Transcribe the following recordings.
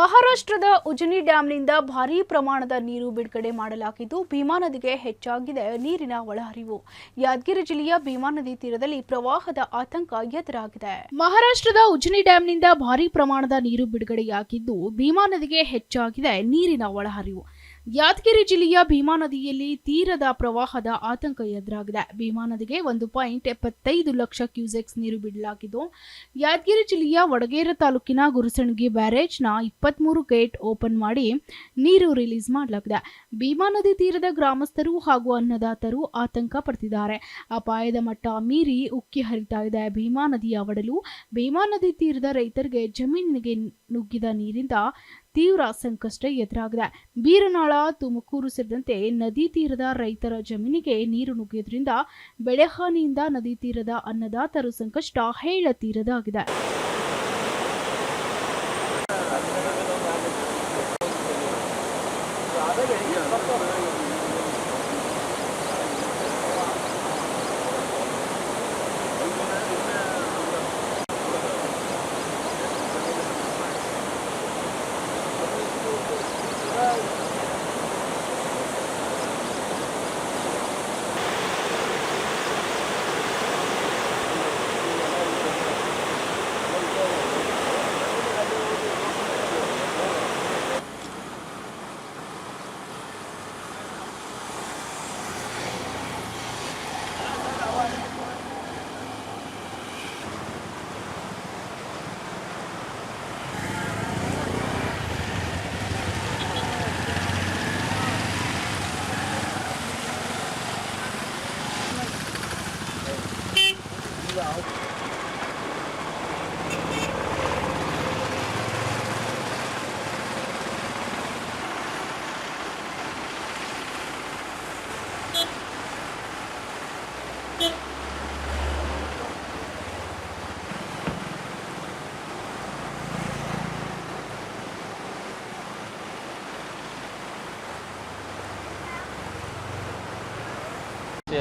ಮಹಾರಾಷ್ಟ್ರದ ಉಜನಿ ಡ್ಯಾಂನಿಂದ ಭಾರೀ ಪ್ರಮಾಣದ ನೀರು ಬಿಡುಗಡೆ ಮಾಡಲಾಗಿದ್ದು, ಭೀಮಾ ನದಿಗೆ ಹೆಚ್ಚಾಗಿದೆ ನೀರಿನ ಒಳಹರಿವು. ಯಾದಗಿರಿ ಜಿಲ್ಲೆಯ ಭೀಮಾ ನದಿ ತೀರದಲ್ಲಿ ಪ್ರವಾಹದ ಆತಂಕ ಎದುರಾಗಿದೆ. ಮಹಾರಾಷ್ಟ್ರದ ಉಜನಿ ಡ್ಯಾಂನಿಂದ ಭಾರೀ ಪ್ರಮಾಣದ ನೀರು ಬಿಡುಗಡೆಯಾಗಿದ್ದು, ಭೀಮಾ ನದಿಗೆ ಹೆಚ್ಚಾಗಿದೆ ನೀರಿನ ಒಳಹರಿವು. ಯಾದಗಿರಿ ಜಿಲ್ಲೆಯ ಭೀಮಾ ನದಿಯಲ್ಲಿ ತೀರದ ಪ್ರವಾಹದ ಆತಂಕ ಎದುರಾಗಿದೆ. ಭೀಮಾ ನದಿಗೆ ಒಂದು ಪಾಯಿಂಟ್ ಎಪ್ಪತ್ತೈದು ಲಕ್ಷ ಕ್ಯೂಸೆಕ್ಸ್ ನೀರು ಬಿಡಲಾಗಿದ್ದು, ಯಾದಗಿರಿ ಜಿಲ್ಲೆಯ ವಡಗೇರ ತಾಲೂಕಿನ ಗುರುಸಣಗಿ ಬ್ಯಾರೇಜ್ನ ಇಪ್ಪತ್ಮೂರು ಗೇಟ್ ಓಪನ್ ಮಾಡಿ ನೀರು ರಿಲೀಸ್ ಮಾಡಲಾಗಿದೆ. ಭೀಮಾ ನದಿ ತೀರದ ಗ್ರಾಮಸ್ಥರು ಹಾಗೂ ಅನ್ನದಾತರು ಆತಂಕ ಪಡ್ತಿದ್ದಾರೆ. ಅಪಾಯದ ಮಟ್ಟ ಮೀರಿ ಉಕ್ಕಿ ಹರಿತಾ ಇದೆ. ಭೀಮಾ ನದಿಯ ಒಡಲು ಭೀಮಾ ನದಿ ತೀರದ ರೈತರಿಗೆ ಜಮೀನಿಗೆ ನುಗ್ಗಿದ ನೀರಿಂದ ತೀವ್ರ ಸಂಕಷ್ಟ ಎದುರಾಗಿದೆ. ಬೀರನಾಳ, ತುಮಕೂರು ಸೇರಿದಂತೆ ನದಿ ತೀರದ ರೈತರ ಜಮೀನಿಗೆ ನೀರು ನುಗ್ಗಿದ್ರಿಂದ ಬೆಳೆಹಾನಿಯಿಂದ ನದಿ ತೀರದ ಅನ್ನದಾತರು ಸಂಕಷ್ಟ ಹೇಳತೀರದಾಗಿದೆ legal.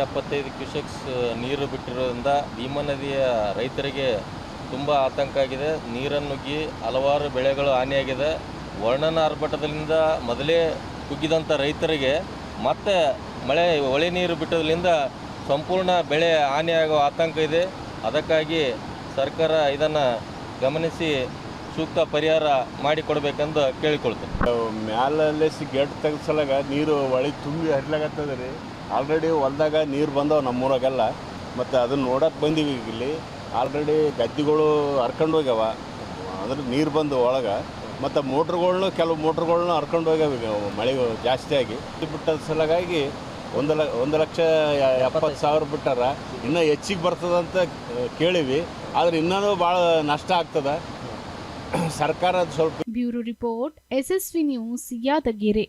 ಎಪ್ಪತ್ತೈದು ಕ್ಯೂಸೆಕ್ಸ್ ನೀರು ಬಿಟ್ಟಿರೋದ್ರಿಂದ ಭೀಮಾ ನದಿಯ ರೈತರಿಗೆ ತುಂಬ ಆತಂಕ ಆಗಿದೆ. ನೀರನ್ನು ನುಗ್ಗಿ ಹಲವಾರು ಬೆಳೆಗಳು ಹಾನಿಯಾಗಿದೆ. ವರ್ಣನ ಆರ್ಭಟದಿಂದ ಮೊದಲೇ ಕುಗ್ಗಿದಂಥ ರೈತರಿಗೆ ಮತ್ತೆ ಮಳೆ, ಹೊಳೆ ನೀರು ಬಿಟ್ಟೋದ್ರಿಂದ ಸಂಪೂರ್ಣ ಬೆಳೆ ಹಾನಿಯಾಗೋ ಆತಂಕ ಇದೆ. ಅದಕ್ಕಾಗಿ ಸರ್ಕಾರ ಇದನ್ನು ಗಮನಿಸಿ ಸೂಕ್ತ ಪರಿಹಾರ ಮಾಡಿಕೊಡ್ಬೇಕಂದು ಕೇಳಿಕೊಳ್ತೇನೆ. ಮ್ಯಾಲಲ್ಲಿ ಗೇಟ್ ತೆಗೆಸಲಾಗ ಸಲಾಗ ನೀರು ಒಳಗೆ ತುಂಬಿ ಹರಿಲಾಗತ್ತದ ರೀ. ಆಲ್ರೆಡಿ ಹೊಲ್ದಾಗ ನೀರು ಬಂದವು ನಮ್ಮೂರಾಗೆಲ್ಲ. ಮತ್ತು ಅದನ್ನ ನೋಡಕ್ಕೆ ಬಂದೀವಿ ಇಲ್ಲಿ. ಆಲ್ರೆಡಿ ಗದ್ದೆಗಳು ಹರ್ಕೊಂಡು ಹೋಗ್ಯಾವ. ಅಂದ್ರೆ ನೀರು ಬಂದು ಒಳಗೆ. ಮತ್ತು ಮೋಟ್ರುಗಳ್ನು ಕೆಲವು ಮೋಟ್ರ್ಗಳ್ನು ಹರ್ಕೊಂಡು ಹೋಗ್ಯಾವ ಈಗ ಮಳೆ ಜಾಸ್ತಿ ಆಗಿ. ಇದು ಬಿಟ್ಟ ಒಂದು ಲ, ಒಂದು ಲಕ್ಷ ಎಪ್ಪತ್ತು ಸಾವಿರ ಬಿಟ್ಟಾರ. ಇನ್ನೂ ಹೆಚ್ಚಿಗೆ ಬರ್ತದಂತ ಕೇಳಿವಿ. ಆದ್ರೆ ಇನ್ನೂ ಭಾಳ ನಷ್ಟ ಆಗ್ತದ. ಸರ್ಕಾರ ಸ್ವಲ್ಪ bureau report SSV news Yadgiri.